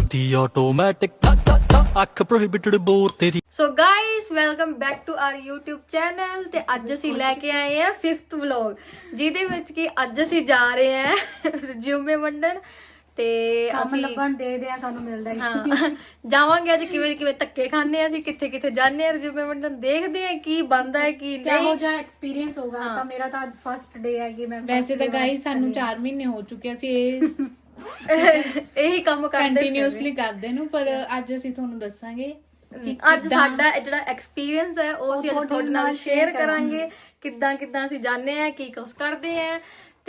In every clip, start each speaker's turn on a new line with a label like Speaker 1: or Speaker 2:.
Speaker 1: ਚਲਦੀ ਆਟੋਮੈਟਿਕ ਅੱਖ prohibited bore ਤੇਰੀ।
Speaker 2: So guys welcome back to our YouTube channel ਤੇ ਅੱਜ ਅਸੀਂ ਲੈ ਕੇ ਆਏ ਆ 5th ਵਲੌਗ ਜਿਹਦੇ ਵਿੱਚ ਕਿ ਅੱਜ ਅਸੀਂ ਜਾ ਰਹੇ ਹਾਂ ਰਿਜ਼ਿਊਮੇ ਵੰਡਣ। ਤੇ
Speaker 3: ਕੰਮ
Speaker 2: ਅਸੀਂ
Speaker 3: ਲੱਭਣ ਦੇ ਦੇ ਆ ਸਾਨੂੰ ਮਿਲਦਾ ਹੀ
Speaker 2: ਹਾਂ ਜਾਵਾਂਗੇ ਅੱਜ ਕਿਵੇਂ ਕਿਵੇਂ ਧੱਕੇ ਖਾਣੇ ਆ ਅਸੀਂ ਕਿੱਥੇ ਕਿੱਥੇ ਜਾਂਦੇ ਆ ਰਿਜ਼ਿਊਮੇ ਵੰਡਣ ਦੇਖਦੇ ਆ ਕੀ ਬਣਦਾ ਹੈ ਕੀ
Speaker 3: ਕਿਹੋ
Speaker 2: ਨਹੀਂ।
Speaker 3: ਜਿਹਾ ਐਕਸਪੀਰੀਅੰਸ ਹੋਗਾ ਤਾਂ ਮੇਰਾ ਤਾਂ ਅੱਜ ਫਸਟ ਡੇ ਹੈ ਕਿ ਮੈਂ
Speaker 4: ਵੈਸੇ ਤਾਂ
Speaker 3: first day
Speaker 4: ਗਾਈਸ ਸਾਨੂੰ 4 ਮਹੀਨੇ ਹੋ ਚੁੱਕੇ ਅਸੀਂ ਇਸ
Speaker 2: ਇਹੀ ਕੰਮ ਕਰਦੇ
Speaker 4: ਕੰਟੀਨਿਊਸਲੀ ਕਰਦੇ ਨੂੰ ਪਰ ਅੱਜ ਅਸੀਂ ਤੁਹਾਨੂੰ ਦੱਸਾਂਗੇ ਕਿ
Speaker 2: ਅੱਜ ਸਾਡਾ ਇਹ ਜਿਹੜਾ ਐਕਸਪੀਰੀਅੰਸ ਹੈ ਉਹ ਅਸੀਂ ਅੱਜ ਤੁਹਾਡੇ ਨਾਲ ਸ਼ੇਅਰ ਕਰਾਂਗੇ ਕਿੱਦਾਂ ਕਿੱਦਾਂ ਅਸੀਂ ਜਾਣਦੇ ਆ ਕੀ ਕੁਛ ਕਰਦੇ ਆ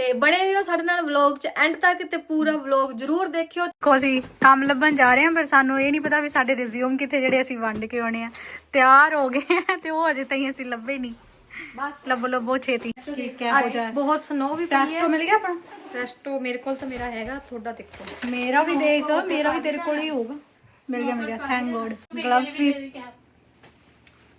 Speaker 2: ਤੇ ਬਣੇ ਰਹੋ ਸਾਡੇ ਨਾਲ ਵਲੌਗ ਚ। ਐਂਡ ਤੱਕ ਤੇ ਪੂਰਾ ਵਲੌਗ ਜਰੂਰ ਦੇਖਿਓ।
Speaker 3: ਦੇਖੋ ਅਸੀਂ ਕੰਮ ਲੱਭਣ ਜਾ ਰਹੇ ਹਾਂ ਪਰ ਸਾਨੂੰ ਇਹ ਨਹੀਂ ਪਤਾ ਵੀ ਸਾਡੇ ਰਿਜ਼ਿਊਮ ਕਿੱਥੇ ਜਿਹੜੇ ਅਸੀਂ ਵੰਡ ਕੇ ਆਉਣੇ ਆ। ਤਿਆਰ ਹੋ ਗਏ ਆ ਤੇ ਉਹ ਅਜੇ ਤਾਈਂ ਅਸੀਂ ਲੱਭੇ ਨਹੀਂ।
Speaker 2: ਬਸ।
Speaker 3: ਲੱਭੋ ਲੱਭੋ ਛੇਤੀ। ਠੀਕ ਹੈ ਹੋ
Speaker 2: ਅੱਜ
Speaker 3: ਜਾਏ
Speaker 2: ਬਹੁਤ ਸਨੋ ਵੀ ਪਈ ਹੈ।
Speaker 3: ਪ੍ਰੈਸਟੋ ਮਿਲ ਗਿਆ ਆਪਣਾ?
Speaker 2: ਰੈਸਟੋ ਮੇਰੇ ਕੋਲ ਤਾਂ ਮੇਰਾ ਹੈਗਾ ਤੁਹਾਡਾ ਦੇਖੋ।
Speaker 3: ਮੇਰਾ ਵੀ ਦੇਖ ਮੇਰਾ ਵੀ ਤੇਰੇ ਕੋਲ ਹੀ ਹੋਊਗਾ। ਮਿਲ ਗਿਆ ਮਿਲ ਗਿਆ ਥੈਂਕ ਗੋਡ ਗਲਵਸ ਵੀ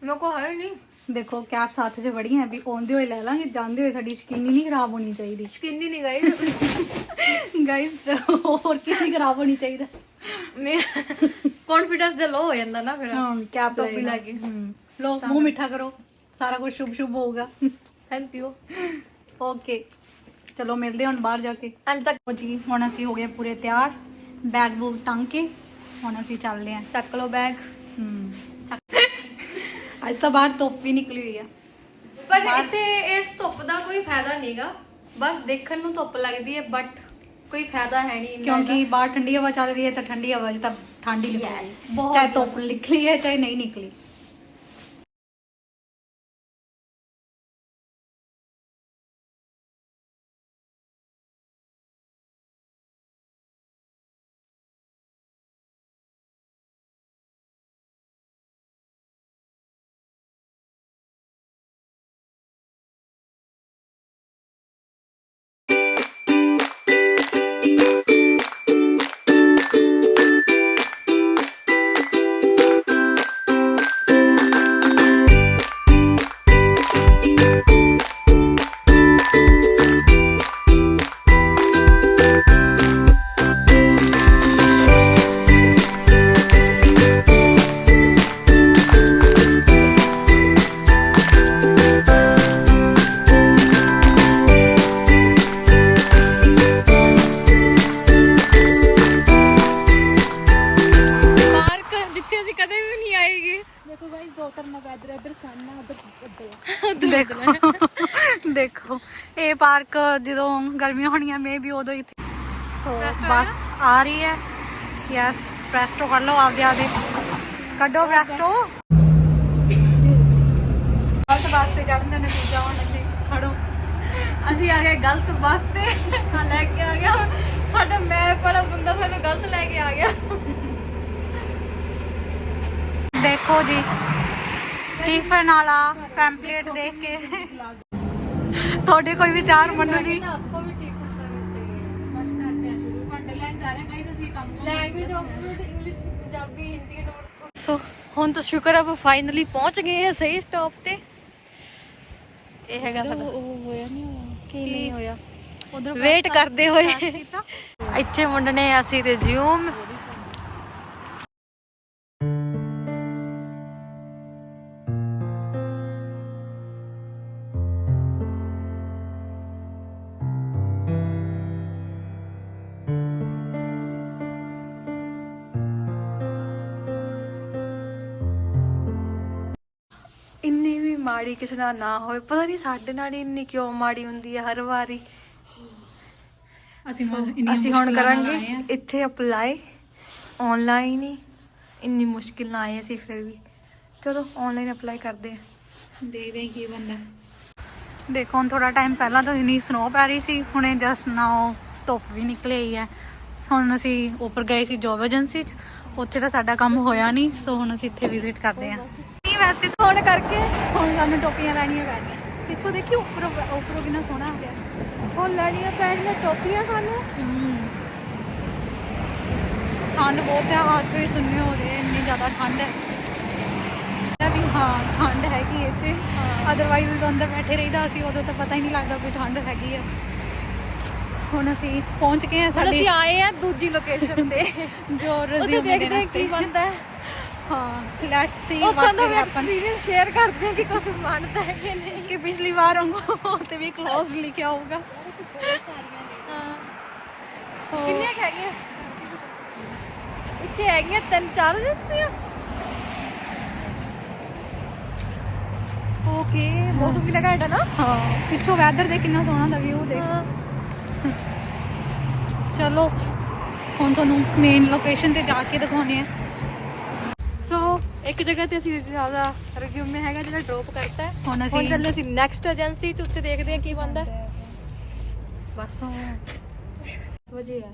Speaker 2: ਮੇਰੇ ਕੋਲ ਹੈ ਹੀ ਨਹੀਂ।
Speaker 3: ਦੇਖੋ ਕੈਪ ਸਾਥ 'ਚ ਬੜੀ ਹੈ ਵੀ ਆਉਂਦੇ ਹੋਏ ਲੈ ਲਾਂਗੇ ਜਾਂਦੇ ਹੋਏ ਸਾਡੀ ਸ਼ਕੀਨੀ ਨਹੀਂ ਖਰਾਬ ਹੋਣੀ ਚਾਹੀਦੀ
Speaker 2: ਸਕਿਨ ਹੀ ਨਹੀਂ ਗਈ
Speaker 3: ਗਾਇਸ ਹੋਰ ਕੀ ਨਹੀਂ ਖਰਾਬ ਹੋਣੀ ਚਾਹੀਦਾ
Speaker 2: ਮੇਰਾ ਕੌਨਫੀਡੈਂਸ ਜਿਹਾ ਲੋ ਹੋ ਜਾਂਦਾ ਨਾ ਫਿਰ
Speaker 3: ਹਾਂ ਕੈਪ
Speaker 2: ਟੋਪੀ ਲਾ ਕੇ
Speaker 3: ਲੋ ਮੂੰਹ ਮਿੱਠਾ ਕਰੋ ਸਾਰਾ ਕੁਝ ਸ਼ੁਭ ਸ਼ੁਭ ਹੋਊਗਾ
Speaker 2: ਥੈਂਕ ਯੂ
Speaker 3: ਓਕੇ ਚਲੋ ਮਿਲਦੇ ਹਾਂ ਹੁਣ ਬਾਹਰ ਜਾ ਕੇ
Speaker 2: ਐਂਡ ਤੱਕ
Speaker 3: ਹੋ ਜੀ ਹੁਣ ਅਸੀਂ ਹੋ ਗਏ ਪੂਰੇ ਤਿਆਰ ਬੈਗ ਬੂਗ ਟੰਗ ਕੇ ਹੁਣ ਅਸੀਂ ਚੱਲਦੇ ਹਾਂ
Speaker 2: ਚੱਕ ਲਓ ਬੈਗ
Speaker 3: ਹਮ ਅੱਜ ਤਾਂ ਬਾਹਰ ਧੁੱਪ ਵੀ ਨਿਕਲੀ ਹੋਈ ਆ।
Speaker 2: ਪਰ ਇੱਥੇ ਇਸ ਧੁੱਪ ਦਾ ਕੋਈ ਫਾਇਦਾ ਨਹੀਂਗਾ ਬਸ ਦੇਖਣ ਨੂੰ ਧੁੱਪ ਲੱਗਦੀ ਹੈ ਬਟ ਕੋਈ ਫਾਇਦਾ ਹੈ ਨਹੀਂ
Speaker 3: ਕਿਉਂਕਿ ਬਾਹਰ ਠੰਡੀ ਹਵਾ ਚੱਲ ਰਹੀ ਹੈ ਤਾਂ ਠੰਡੀ ਹਵਾ 'ਚ ਤਾਂ ਠੰਡ
Speaker 2: Yes,
Speaker 3: ਲੱਗਦੀ
Speaker 2: ਬਹੁਤ
Speaker 3: ਚਾਹੇ ਧੁੱਪ ਨਿਕਲੀ ਹੈ ਚਾਹੇ ਨਹੀਂ ਨਿਕਲੀ।
Speaker 2: ਨਹੀਂ ਆਏਗੇ।
Speaker 4: ਦੇਖੋ ਗਾਈਸ ਦੋ ਤਰ੍ਹਾਂ ਦਾ ਵੈਦਰ ਇੱਧਰ ਸਾਨਾ ਉੱਧਰ
Speaker 3: ਦੇਖੋ ਦੇਖੋ ਇਹ ਪਾਰਕ ਜਦੋਂ ਗਰਮੀਆਂ ਹੋਣੀਆਂ ਮੇ ਵੀ ਉਦੋਂ ਹੀ ਸੋ ਬੱਸ ਆ ਰਹੀ ਹੈ। ਯੈਸ ਪ੍ਰੈਸਟੋ ਕਰ ਲਓ ਆਪਦੇ ਆਪਦੇ। ਕੱਢੋ ਪ੍ਰੈਸਟੋ ਗਲਤ ਬੱਸ ਤੇ ਚੜਨ ਦਾ ਨਤੀਜਾ ਹੁਣ ਇੱਥੇ ਖੜੋ।
Speaker 2: ਅਸੀਂ ਆ ਗਏ ਗਲਤ ਬੱਸ ਤੇ। ਆ ਲੈ ਕੇ ਆ ਗਿਆ। ਸਾਡਾ ਮੈਪ ਵਾਲਾ ਬੰਦਾ ਸਾਨੂੰ ਗਲਤ ਲੈ ਕੇ ਆ ਗਿਆ।
Speaker 3: ਦੇਖੋ ਜੀ। ਟਿਫਨ ਵਾਲਾ ਪੈਂਪਲੇਟ ਦੇਖ ਕੇ। ਤੁਹਾਡੇ ਕੋਈ ਵਿਚਾਰ ਮੰਨੂ ਜੀ?
Speaker 2: ਸੋ ਹੁਣ ਤਾਂ ਸ਼ੁਕਰ ਆ ਫਾਈਨਲੀ ਪਹੁੰਚ ਗਏ ਆ ਸਹੀ ਸਟਾਪ ਤੇ। ਇਹ ਹੈਗਾ ਸਾਡਾ।
Speaker 4: ਉਹ ਹੋਇਆ ਨਹੀਂ
Speaker 2: ਕੀ ਨਹੀਂ ਹੋਇਆ? ਵੇਟ ਕਰਦੇ ਹੋਏ। ਇੱਥੇ ਮੁੰਡੇ ਅਸੀਂ ਰਿਜ਼ਿਊਮ ਮਾੜੀ ਕਿਸੇ ਨਾਲ ਨਾ ਹੋਵੇ। ਪਤਾ ਨਹੀਂ ਸਾਡੇ ਨਾਲ ਹੀ ਇੰਨੀ ਕਿਉਂ ਮਾੜੀ ਹੁੰਦੀ ਹੈ ਹਰ ਵਾਰੀ।
Speaker 3: ਅਸੀਂ ਹੁਣ
Speaker 2: ਅਸੀਂ ਹੁਣ ਕਰਾਂਗੇ। ਇੱਥੇ ਅਪਲਾਈ ਆਨਲਾਈਨ ਹੀ। ਇੰਨੀ ਮੁਸ਼ਕਿਲ ਨਾਲ ਆਏ ਅਸੀਂ ਫਿਰ ਵੀ। ਚਲੋ ਆਨਲਾਈਨ ਅਪਲਾਈ ਕਰਦੇ ਹਾਂ
Speaker 3: ਦੇਖਦੇ ਹਾਂ ਕੀ ਬੰਦਾ ਦੇਖੋ ਹੁਣ ਥੋੜਾ ਟਾਈਮ ਪਹਿਲਾਂ ਤਾਂ ਇੰਨੀ ਸਨੋ ਪੈ ਰਹੀ ਸੀ। ਹੁਣੇ ਜਸਟ ਨਾਓ ਧੁੱਪ ਵੀ ਨਿਕਲੀ ਆਈ ਹੈ। ਹੁਣ ਅਸੀਂ ਉੱਪਰ ਗਏ ਸੀ ਜੋਬ ਏਜੰਸੀ 'ਚ। ਉੱਥੇ ਤਾਂ ਸਾਡਾ ਕੰਮ ਹੋਇਆ ਨਹੀਂ ਸੋ ਹੁਣ ਅਸੀਂ ਇੱਥੇ ਵਿਜ਼ਿਟ ਕਰਦੇ ਹਾਂ। ਵੈਸੇ ਤਾਂ ਹੁਣ ਕਰਕੇ। ਹੁਣ ਸਾਨੂੰ ਟੋਪੀਆਂ ਲੈਣੀਆਂ ਪੈਣੀਆਂ ਪਿੱਛੋਂ ਦੇਖੀ ਉੱਪਰੋਂ ਉੱਪਰੋਂ ਕਿੰਨਾ ਸੋਹਣਾ ਆ ਗਿਆ।
Speaker 2: ਹੁਣ ਲੈਣੀਆਂ ਪੈਣੀਆਂ ਟੋਪੀਆਂ ਸਾਨੂੰ।
Speaker 3: ਠੰਡ ਬਹੁਤ ਹੈ ਹੱਥ ਵੀ ਸੁੰਨੇ ਹੋ ਰਹੇ ਇੰਨੀ ਜ਼ਿਆਦਾ ਠੰਡ ਹੈ। ਵੀ ਹਾਂ ਠੰਡ ਹੈਗੀ ਇੱਥੇ। ਅਦਰਵਾਈਜ਼ ਜਦੋਂ ਅੰਦਰ ਬੈਠੇ ਰਹੀਦਾ ਸੀ ਉਦੋਂ ਤਾਂ ਪਤਾ ਹੀ ਨਹੀਂ ਲੱਗਦਾ ਕੋਈ ਠੰਡ ਹੈਗੀ ਹੈ ਹੁਣ ਅਸੀਂ ਪਹੁੰਚ ਗਏ
Speaker 2: ਹੁਣ
Speaker 3: ਸਾਡੀ
Speaker 2: ਅਸੀਂ ਆਏ ਆ ਦੂਜੀ ਲੋਕੇਸ਼ਨ ਤੇ।
Speaker 3: ਜੋ resume
Speaker 2: ਦੇਖਦੇ ਕੀ ਬਣਦਾ ਹੈ।
Speaker 3: ਹਾਂ ਲੈਟਸ ਸੀ
Speaker 2: ਉੱਥੋਂ ਦਾ ਐਕਸਪੀਰੀਅੰਸ ਸ਼ੇਅਰ ਕਰਦੇ ਹਾਂ ਕਿ ਕੁਝ ਬਣਦਾ ਹੈ ਕਿ ਨਹੀਂ।
Speaker 3: ਕਿ ਪਿਛਲੀ ਵਾਰ ਵਾਂਗੂ ਤੇ ਵੀ ਕਲੋਜ਼ ਲਿਖਿਆ ਹੋਊਗਾ।
Speaker 2: ਹਾਂ। ਕਿੰਨੀਆਂ ਕੁ ਹੈਗੀਆਂ? ਇੱਥੇ ਹੈਗੀਆਂ ਤਿੰਨ ਚਾਰ ਏਜੰਸੀਆਂ ਓਕੇ ਮੌਸਮ ਕਿੰਨਾ ਘੱਟ ਹੈ ਨਾ।
Speaker 3: ਹਾਂ। ਪਿੱਛੋਂ ਵੈਦਰ ਦੇ ਕਿੰਨਾ ਸੋਹਣਾ ਦਾ ਵਿਊ ਦੇਖ।
Speaker 2: ਹਾਂ।
Speaker 3: ਚਲੋ ਹੁਣ ਤੁਹਾਨੂੰ ਮੇਨ ਲੋਕੇਸ਼ਨ ਤੇ ਜਾ ਕੇ ਦਿਖਾਉਣੇ ਆ
Speaker 2: ਸੋ ਇੱਕ ਜਗ੍ਹਾ ਤੇ ਅਸੀਂ ਜ਼ਿਆਦਾ ਰਿਜ਼ਿਊਮੇ ਹੈਗਾ ਜਿਹੜਾ ਡ੍ਰੌਪ ਕਰਤਾ ਹੈ।
Speaker 3: ਹੁਣ
Speaker 2: ਹੁਣ
Speaker 3: ਅਸੀਂ
Speaker 2: ਚੱਲੇ ਅਸੀਂ ਨੈਕਸਟ ਏਜੰਸੀ ਚ ਉੱਤੇ ਦੇਖਦੇ ਹਾਂ ਕੀ ਬਣਦਾ ਹੈ। ਬਸ। ਵਜੇ ਹੈ।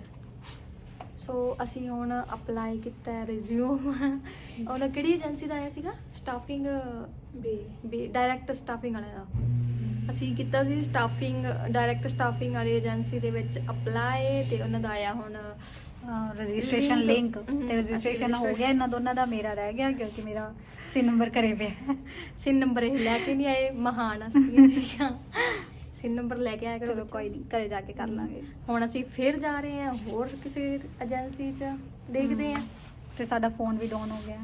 Speaker 2: ਸੋ ਅਸੀਂ ਹੁਣ ਅਪਲਾਈ ਕੀਤਾ ਹੈ ਰਿਜ਼ਿਊਮ ਉਹਨਾਂ ਕਿਹੜੀ ਏਜੰਸੀ ਦਾ ਆਇਆ ਸੀਗਾ? ਸਟਾਫਿੰਗ ਬੇ ਡਾਇਰੈਕਟ ਸਟਾਫਿੰਗ ਵਾਲੇ ਦਾ। ਅਸੀਂ ਕੀਤਾ ਸੀ ਸਟਾਫਿੰਗ ਡਾਇਰੈਕਟ ਸਟਾਫਿੰਗ ਵਾਲੀ ਏਜੰਸੀ ਦੇ ਵਿੱਚ ਅਪਲਾਈ ਤੇ ਉਹਨਾਂ ਦਾ ਆਇਆ ਹੁਣ
Speaker 3: ਰਜਿਸਟ੍ਰੇਸ਼ਨ ਲਿੰਕ ਤੇ ਰਜਿਸਟ੍ਰੇਸ਼ਨ ਹੋ। ਗਿਆ ਇਹਨਾਂ ਦੋਨਾਂ ਦਾ ਮੇਰਾ ਰਹਿ ਗਿਆ ਕਿਉਂਕਿ ਮੇਰਾ ਸਿਨ ਨੰਬਰ ਕਰੇ ਪਿਆ।
Speaker 2: ਸਿਨ ਨੰਬਰ ਇਹ ਲੈ ਕੇ ਨਹੀਂ ਆਏ ਮਹਾਨ ਜਿਹੜੀਆਂ ਸਿਨ ਨੰਬਰ ਲੈ ਕੇ ਆਇਆ ਕਰੋ
Speaker 3: ਚਲੋ। ਕੋਈ ਨਹੀਂ ਘਰੇ ਜਾ ਕੇ ਕਰ ਲਾਂਗੇ।
Speaker 2: ਹੁਣ ਅਸੀਂ ਫਿਰ ਜਾ ਰਹੇ ਹਾਂ ਹੋਰ ਕਿਸੇ ਏਜੰਸੀ 'ਚ ਦੇਖਦੇ ਹਾਂ।
Speaker 3: ਤੇ ਸਾਡਾ ਫੋਨ ਵੀ ਡਾਊਨ ਹੋ ਗਿਆ।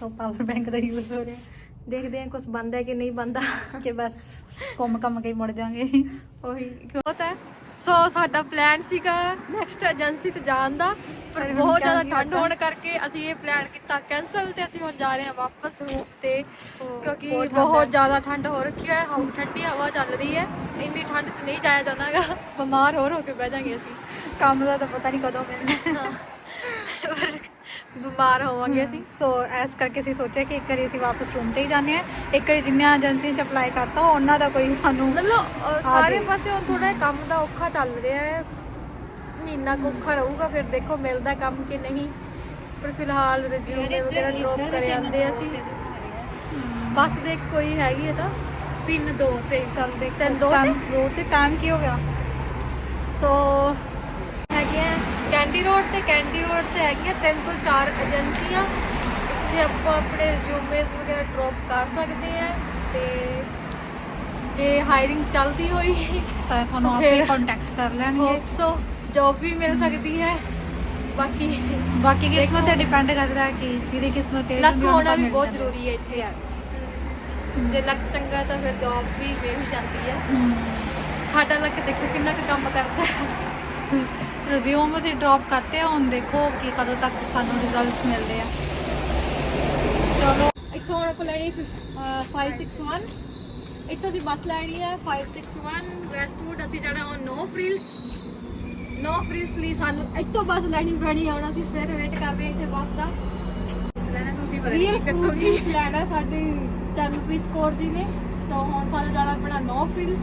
Speaker 3: ਸੋ ਪਾਵਰ ਬੈਂਕ ਦਾ ਯੂਜ਼ ਹੋ ਰਿਹਾ।
Speaker 2: ਦੇਖਦੇ ਹਾਂ ਕੁਝ ਬੰਦਾ ਕਿ ਨਹੀਂ ਬੰਦਾ
Speaker 3: ਕਿ ਬਸ ਘੁੰਮ ਘੰਮ ਕੇ ਮੁੜ ਜਾਾਂਗੇ
Speaker 2: ਉਹੀ ਬਹੁਤ ਹੈ। ਸੋ ਸਾਡਾ ਪਲਾਨ ਸੀਗਾ ਨੈਕਸਟ ਏਜੰਸੀ 'ਚ ਜਾਣ ਦਾ ਪਰ ਬਹੁਤ ਜ਼ਿਆਦਾ ਠੰਡ। ਹੋਣ ਕਰਕੇ ਅਸੀਂ ਇਹ ਪਲਾਨ ਕੀਤਾ ਕੈਨਸਲ ਤੇ ਅਸੀਂ ਹੁਣ ਜਾ ਰਹੇ ਹਾਂ ਵਾਪਸ ਰੂਮ ਤੇ ਕਿਉਂਕਿ
Speaker 3: ਬਹੁਤ।
Speaker 2: ਜ਼ਿਆਦਾ ਠੰਡ ਹੋ ਰੱਖੀ ਹੈ। ਹਵਾ ਠੰਡੀ ਹਵਾ ਚੱਲ ਰਹੀ ਹੈ। ਇੰਨੀ ਠੰਡ 'ਚ ਨਹੀਂ ਜਾਇਆ ਜਾਂਦਾਗਾ ਬਿਮਾਰ ਹੋਰ ਹੋ ਕੇ ਬਹਿ ਜਾਾਂਗੇ ਅਸੀਂ।
Speaker 3: ਕੰਮ ਦਾ ਤਾਂ ਪਤਾ ਨਹੀਂ ਕਦੋਂ ਮਿਲਣਾ।
Speaker 2: ਬਿਮਾਰ ਹੋਵਾਂਗੇ ਅਸੀਂ।
Speaker 3: ਸੋ ਐਸ ਕਰਕੇ ਅਸੀਂ ਸੋਚਿਆ ਕਿ ਇੱਕ ਵਾਰੀ ਅਸੀਂ ਵਾਪਸ ਰੂਮ ਤੇ ਹੀ ਜਾਂਦੇ ਆ ਇੱਕ ਵਾਰੀ ਜਿੰਨੀਆਂ ਏਜੰਸੀਆਂ ਚ ਅਪਲਾਈ ਕਰਤਾ ਉਹਨਾਂ ਦਾ ਕੋਈ ਸਾਨੂੰ
Speaker 2: ਮਤਲਬ ਸਾਰੇ। ਪਾਸੇ ਹੁਣ ਥੋੜਾ ਕੰਮ ਦਾ ਔਖਾ ਚੱਲ ਰਿਹਾ ਹੈ। ਮਹੀਨਾ ਕੁ ਔਖਾ ਰਹੂਗਾ ਫਿਰ ਦੇਖੋ ਮਿਲਦਾ ਕੰਮ ਕਿ ਨਹੀਂ। ਪਰ ਫਿਲਹਾਲ ਰਿਜ਼ਿਊਮੇ ਵਗੈਰਾ ਡ੍ਰੌਪ ਕਰ ਜਾਂਦੇ ਅਸੀਂ। ਬਸ ਦੇ ਕੋਈ ਹੈਗੀ ਹੈ ਤਾਂ। ਤਿੰਨ ਦੋ ਤੇ।
Speaker 3: ਚੱਲ ਦੇਖ
Speaker 2: ਤਿੰਨ ਦੋ ਤੇ?
Speaker 3: ਦੋ ਤੇ ਟਾਈਮ ਕੀ ਹੋ ਗਿਆ?
Speaker 2: ਸੋ ਕੈਂਡੀ ਰੋਡ ਤੇ ਕੈਂਡੀ ਰੋਡ ਤੇ ਹੈਗੀਆਂ ਤਿੰਨ ਤੋਂ ਚਾਰ ਏਜੰਸੀਆਂ। ਇੱਥੇ ਆਪਾਂ ਆਪਣੇ ਰਿਜ਼ਿਊਮੇਸ ਵਗੈਰਾ ਡ੍ਰੌਪ ਕਰ ਸਕਦੇ ਆ ਤੇ ਜੇ ਹਾਇਰਿੰਗ ਚੱਲਦੀ ਹੋਈ
Speaker 3: ਤਾਂ ਤੁਹਾਨੂੰ ਆਪੇ ਕੰਟੈਕਟ ਕਰ ਲੈਣਗੇ।
Speaker 2: ਹੋਪ ਸੋ ਜੌਬ ਵੀ ਮਿਲ ਸਕਦੀ ਹੈ। ਬਾਕੀ
Speaker 3: ਬਾਕੀ ਕਿਸਮਤ ਤੇ ਡਿਪੈਂਡ ਕਰਦਾ ਹੈ ਕਿ ਜਿਹਦੀ ਕਿਸਮਤ ਤੇ
Speaker 2: ਲੱਕ ਹੋਣਾ ਵੀ ਬਹੁਤ ਜ਼ਰੂਰੀ ਹੈ ਇੱਥੇ। ਜੇ ਲੱਕ ਚੰਗਾ ਤਾਂ ਫਿਰ ਜੌਬ ਵੀ ਮਿਲ ਜਾਂਦੀ ਹੈ। ਸਾਡਾ ਲੱਕ ਦੇਖੋ ਕਿੰਨਾ ਕੁ ਕੰਮ ਕਰਦਾ ਹੈ।
Speaker 3: ਰਿਜ਼ਿਊਮ ਅਸੀਂ ਡ੍ਰੌਪ ਕਰਤੇ ਆ, ਹੁਣ ਦੇਖੋ ਕਿ ਕਦੋਂ ਤੱਕ ਸਾਨੂੰ ਰਿਜ਼ਲਟਸ ਮਿਲਦੇ ਆ। ਚਲੋ।
Speaker 2: ਇੱਥੋਂ ਹੁਣ ਆਪਾਂ ਲੈਣੀ ਫਿਫ- ਅਹ 561 ਇੱਥੋਂ ਅਸੀਂ ਬੱਸ ਲੈਣੀ ਹੈ 561 ਵੈਸਟਵੁੱਡ ਅਸੀਂ ਜਾਣਾ ਹੁਣ ਨੋ ਫ੍ਰਿਲਸ ਨੋ ਫ੍ਰਿਲਸ ਲਈ ਸਾਨੂੰ ਇੱਥੋਂ ਬੱਸ ਲੈਣੀ ਪੈਣੀ ਹੈ ਹੁਣ ਅਸੀਂ ਫਿਰ ਵੇਟ ਕਰ ਰਹੇ ਹਾਂ ਇੱਥੇ ਬੱਸ ਦਾ। ਰੀਅਲ ਫੂਡ ਜੂਸ ਲੈਣਾ ਸਾਡੇ ਚਰਨਪ੍ਰੀਤ ਕੌਰ ਜੀ ਨੇ। ਸੋ ਹੁਣ ਸਾਨੂੰ ਜਾਣਾ ਪੈਣਾ ਨੋ ਫ੍ਰਿਲਸ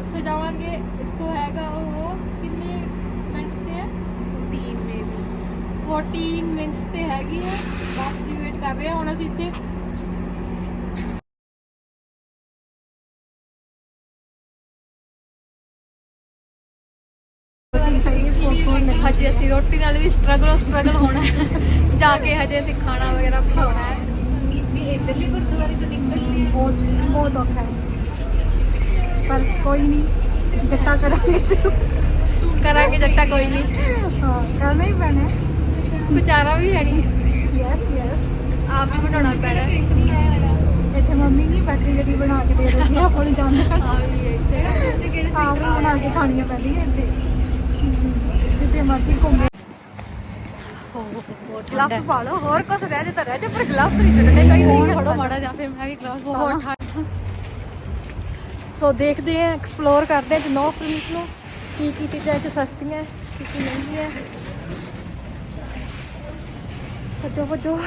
Speaker 2: ਉੱਥੇ ਜਾਵਾਂਗੇ, ਇੱਥੋਂ ਹੈਗਾ ਉਹ ਕਿੰਨੇ ਮਿੰਟ ਤੇ ਹੈ 14 ਮਿੰਟਸ ਤੇ ਹੈਗੀ ਹੈ। ਬੱਸ ਦੀ ਵੇਟ ਕਰ ਰਹੇ ਹਾਂ ਹੁਣ ਅਸੀਂ ਇੱਥੇ ਹਜੇ ਅਸੀਂ ਰੋਟੀ ਨਾਲ ਵੀ ਸਟਰਗਲ ਸਟਰਗਲ ਹੋਣਾ ਹੈ। ਜਾ ਕੇ ਹਜੇ ਅਸੀਂ ਖਾਣਾ ਵਗੈਰਾ ਬਣਾਉਣਾ ਹੈ। ਵੀ ਇਧਰਲੀ ਗੁਰਦੁਆਰੇ ਤੋਂ ਨਿਕਲਦੇ ਆ
Speaker 3: ਬਹੁਤ ਬਹੁਤ ਔਖਾ ਹੈ। ਪਰ ਕੋਈ ਨਹੀਂ ਜੱਟਾ ਕਰਾਂਗੇ ਜ਼ਰੂਰ।
Speaker 2: ਕਰਾਂਗੇ ਜੱਟਾ ਕੋਈ ਨਹੀਂ।
Speaker 3: ਹਾਂ ਕਰਨਾ ਹੀ ਪੈਣਾ
Speaker 2: ਵਿਚਾਰਾ ਵੀ ਹੈ ਨਹੀਂ
Speaker 3: ਯੈਸ ਯੈਸ
Speaker 2: ਆਪ ਹੀ ਬਣਾਉਣਾ ਪੈਣਾ।
Speaker 3: ਇੱਥੇ ਮੰਮੀ ਨਹੀਂ ਬੈਟਰੀ ਜਿਹੜੀ ਬਣਾ ਕੇ ਦੇ ਰਹੀ ਆ ਆਪਾਂ ਨੂੰ
Speaker 2: ਆ ਵੀ ਇੱਥੇ ਕਿਹੜੇ
Speaker 3: ਆਪ ਹੀ ਬਣਾ ਕੇ ਖਾਣੀਆਂ ਪੈਂਦੀਆਂ ਇੱਥੇ। ਜਿੱਥੇ ਮਰਜ਼ੀ ਘੁੰਮੇ।
Speaker 2: ਗਲਵਸ ਪਾ ਲਓ ਹੋਰ ਕੁਝ ਰਹਿ ਜੇ ਤਾਂ ਰਹਿ ਜੇ ਪਰ ਗਲਵਸ ਨਹੀਂ ਛੱਡਣੇ ਚਾਹੀਦੇ। 'ਚ।
Speaker 3: ਮਾੜਾ ਜਾਂ ਫਿਰ ਮੈਂ ਵੀ ਕਲਾਸ
Speaker 2: ਬਹੁਤ ਠੰਡ। ਸੋ ਦੇਖਦੇ ਆਂ ਐਕਸਪਲੋਰ ਕਰਦੇ ਆਂ ਨੋ ਫ੍ਰਿੰਸ ਨੂੰ ਕੀ ਕੀ ਚੀਜ਼ਾਂ ਇੱਥੇ ਸਸਤੀਆਂ ਕੀ ਕੀ ਮਹਿੰਗੀਆਂ।
Speaker 3: 보조 보조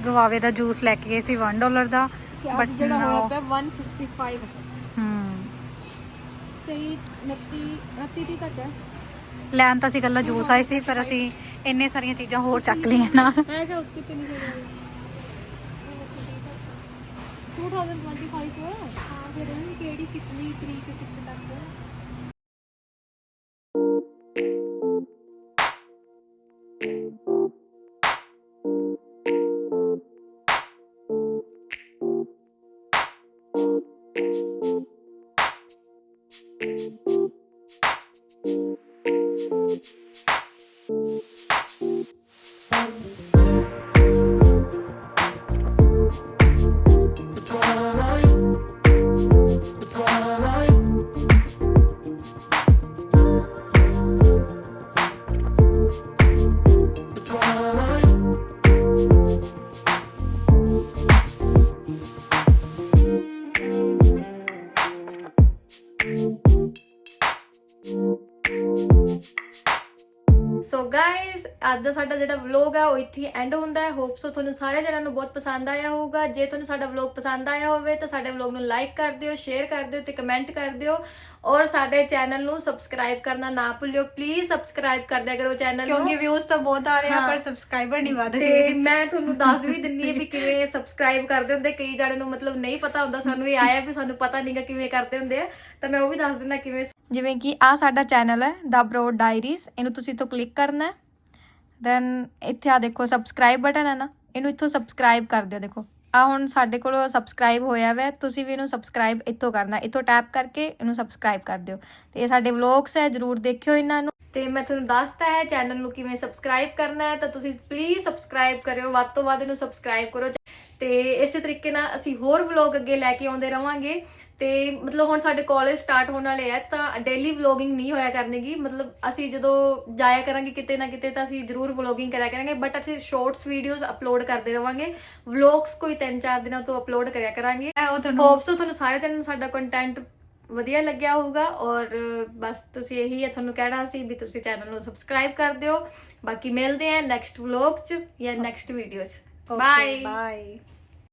Speaker 3: ਗਵਾਵੇ ਦਾ ਜੂਸ ਲੈ ਕੇ ਗਏ ਸੀ 1 ਡਾਲਰ ਦਾ
Speaker 2: ਤੇ ਅੱਜ ਜਿਹੜਾ ਹੋਇਆ ਪਿਆ 155
Speaker 3: ਹਮ
Speaker 2: ਤੇ 29 29 ਦੀ ਤੱਕ ਹੈ।
Speaker 3: ਲੈਣ ਤਾਂ ਅਸੀਂ ਗੱਲਾਂ ਜੂਸ ਆਏ ਸੀ ਪਰ ਅਸੀਂ ਇੰਨੇ ਸਾਰੀਆਂ ਚੀਜ਼ਾਂ ਹੋਰ ਚੱਕ ਲਈਆਂ ਨਾਲ
Speaker 2: ਹੈਗਾ ਉੱਤੇ ਤੇ ਲਿਖਿਆ ਹੋਇਆ 2025 ਹੈ
Speaker 4: ਹਾਂ ਫਿਰ ਕਿਹੜੀ ਕਿਤਨੀ ਤਰੀਕ ਕਿੱਥੇ ਤੱਕ ਹੈ?
Speaker 2: ਦਾ ਸਾਡਾ ਜਿਹੜਾ ਵਲੌਗ ਹੈ ਉਹ ਇੱਥੇ ਐਂਡ ਹੁੰਦਾ ਹੈ। ਹੋਪ ਸੋ ਤੁਹਾਨੂੰ ਸਾਰੇ ਜਣਾਂ ਨੂੰ ਬਹੁਤ ਪਸੰਦ ਆਇਆ ਹੋਊਗਾ। ਜੇ ਤੁਹਾਨੂੰ ਸਾਡਾ ਵਲੌਗ ਪਸੰਦ ਆਇਆ ਹੋਵੇ ਤਾਂ ਸਾਡੇ ਵਲੌਗ ਨੂੰ ਲਾਈਕ ਕਰ ਦਿਓ ਸ਼ੇਅਰ ਕਰ ਦਿਓ ਤੇ ਕਮੈਂਟ ਕਰ ਦਿਓ। ਔਰ ਸਾਡੇ ਚੈਨਲ ਨੂੰ ਸਬਸਕ੍ਰਾਈਬ ਕਰਨਾ ਨਾ ਭੁੱਲਿਓ। ਪਲੀਜ਼ ਸਬਸਕ੍ਰਾਈਬ ਕਰ ਦਿਆ ਕਰੋ ਚੈਨਲ ਨੂੰ।
Speaker 3: ਕਿਉਂਕਿ ਵਿਊਜ਼ ਤਾਂ ਬਹੁਤ ਆ ਰਹੇ ਆ
Speaker 2: ਹਾਂ।
Speaker 3: ਪਰ ਸਬਸਕ੍ਰਾਈਬਰ ਨਹੀਂ ਵਧ
Speaker 2: ਤੇ
Speaker 3: ਰਹੇ।
Speaker 2: ਮੈਂ ਤੁਹਾਨੂੰ ਦੱਸ ਵੀ ਦਿੰਨੀ ਆ ਵੀ ਕਿਵੇਂ ਸਬਸਕ੍ਰਾਈਬ ਕਰਦੇ ਹੁੰਦੇ। ਕਈ ਜਣੇ ਨੂੰ ਮਤਲਬ ਨਹੀਂ ਪਤਾ ਹੁੰਦਾ ਸਾਨੂੰ ਇਹ ਆਇਆ ਵੀ ਸਾਨੂੰ ਪਤਾ ਨਹੀਂਗਾ ਕਿਵੇਂ ਕਰਦੇ ਹੁੰਦੇ ਆ। ਤਾਂ ਮੈਂ ਉਹ ਵੀ ਦੱਸ ਦਿੰਦਾ ਕਿਵੇਂ ਜਿਵੇਂ ਕਿ ਆ ਸਾਡਾ ਚੈਨਲ ਹੈ ਦਾ ਬਰੋ ਡਾਇਰੀਜ਼ ਇਹਨੂੰ ਤੁਸੀਂ ਇੱਥੋਂ ਕਲਿੱਕ ਕਰਨਾ ਹੈ। ਦੈਨ ਇੱਥੇ ਆ ਦੇਖੋ ਸਬਸਕ੍ਰਾਈਬ ਬਟਨ ਹੈ ਨਾ, ਇਹਨੂੰ ਇੱਥੋਂ ਸਬਸਕ੍ਰਾਈਬ ਕਰ ਦਿਓ ਦੇਖੋ। ਆ ਹੁਣ ਸਾਡੇ ਕੋਲ ਸਬਸਕ੍ਰਾਈਬ ਹੋਇਆ ਵੈ, ਤੁਸੀਂ ਵੀ ਇਹਨੂੰ ਸਬਸਕ੍ਰਾਈਬ ਇੱਥੋਂ ਕਰਨਾ, ਇੱਥੋਂ ਟੈਪ ਕਰਕੇ ਇਹਨੂੰ ਸਬਸਕ੍ਰਾਈਬ ਕਰ ਦਿਓ। ਤੇ ਇਹ ਸਾਡੇ ਵਲੌਗਸ ਹੈ, ਜਰੂਰ ਦੇਖਿਓ ਇਹਨਾਂ ਨੂੰ। ਤੇ ਮੈਂ ਤੁਹਾਨੂੰ ਦੱਸਤਾ ਹੈ ਚੈਨਲ ਨੂੰ ਕਿਵੇਂ ਸਬਸਕ੍ਰਾਈਬ ਕਰਨਾ ਹੈ, ਤਾਂ ਤੁਸੀਂ ਪਲੀਜ਼ ਸਬਸਕ੍ਰਾਈਬ ਕਰਿਓ, ਵੱਧ ਤੋਂ ਵੱਧ ਇਹਨੂੰ ਸਬਸਕ੍ਰਾਈਬ ਕਰੋ। ਤੇ ਇਸੇ ਤਰੀਕੇ ਨਾਲ ਅਸੀਂ ਹੋਰ ਵਲੌਗ ਅੱਗੇ ਲੈ ਕੇ ਆਉਂਦੇ ਰਵਾਂਗੇ। ਤੇ ਮਤਲਬ ਹੁਣ ਸਾਡੇ ਕਾਲਜ ਸਟਾਰਟ ਹੋਣ ਵਾਲੇ ਆ ਤਾਂ ਡੇਲੀ ਵਲੌਗਿੰਗ ਨਹੀਂ ਹੋਇਆ ਕਰਨੇਗੀ। ਮਤਲਬ ਅਸੀਂ ਜਦੋਂ ਜਾਇਆ ਕਰਾਂਗੇ ਕਿਤੇ ਨਾ ਕਿਤੇ ਤਾਂ ਅਸੀਂ ਜ਼ਰੂਰ ਵਲੌਗਿੰਗ ਕਰਿਆ ਕਰਾਂਗੇ ਬਟ ਅਸੀਂ ਸ਼ਾਰਟਸ ਵੀਡੀਓਜ਼ ਅਪਲੋਡ ਕਰਦੇ ਰਵਾਂਗੇ। ਵਲੌਗਸ ਕੋਈ 3-4 ਦਿਨਾਂ ਤੋਂ ਅਪਲੋਡ ਕਰਿਆ ਕਰਾਂਗੇ।
Speaker 3: ਉਹ ਤੁਹਾਨੂੰ
Speaker 2: ਹੋਪ ਸੋ ਤੁਹਾਨੂੰ ਸਾਰੇ ਦਿਨ ਸਾਡਾ ਕੰਟੈਂਟ ਵਧੀਆ ਲੱਗਿਆ ਹੋਊਗਾ ਔਰ ਬਸ ਤੁਸੀਂ ਇਹੀ ਹੈ ਤੁਹਾਨੂੰ ਕਹਿਣਾ ਸੀ ਵੀ ਤੁਸੀਂ ਚੈਨਲ ਨੂੰ ਸਬਸਕ੍ਰਾਈਬ ਕਰ ਦਿਓ। ਬਾਕੀ ਮਿਲਦੇ ਹਾਂ ਨੈਕਸਟ ਵਲੌਗ 'ਚ ਜਾਂ ਨੈਕਸਟ ਵੀਡੀਓ 'ਚ। Bye
Speaker 3: bye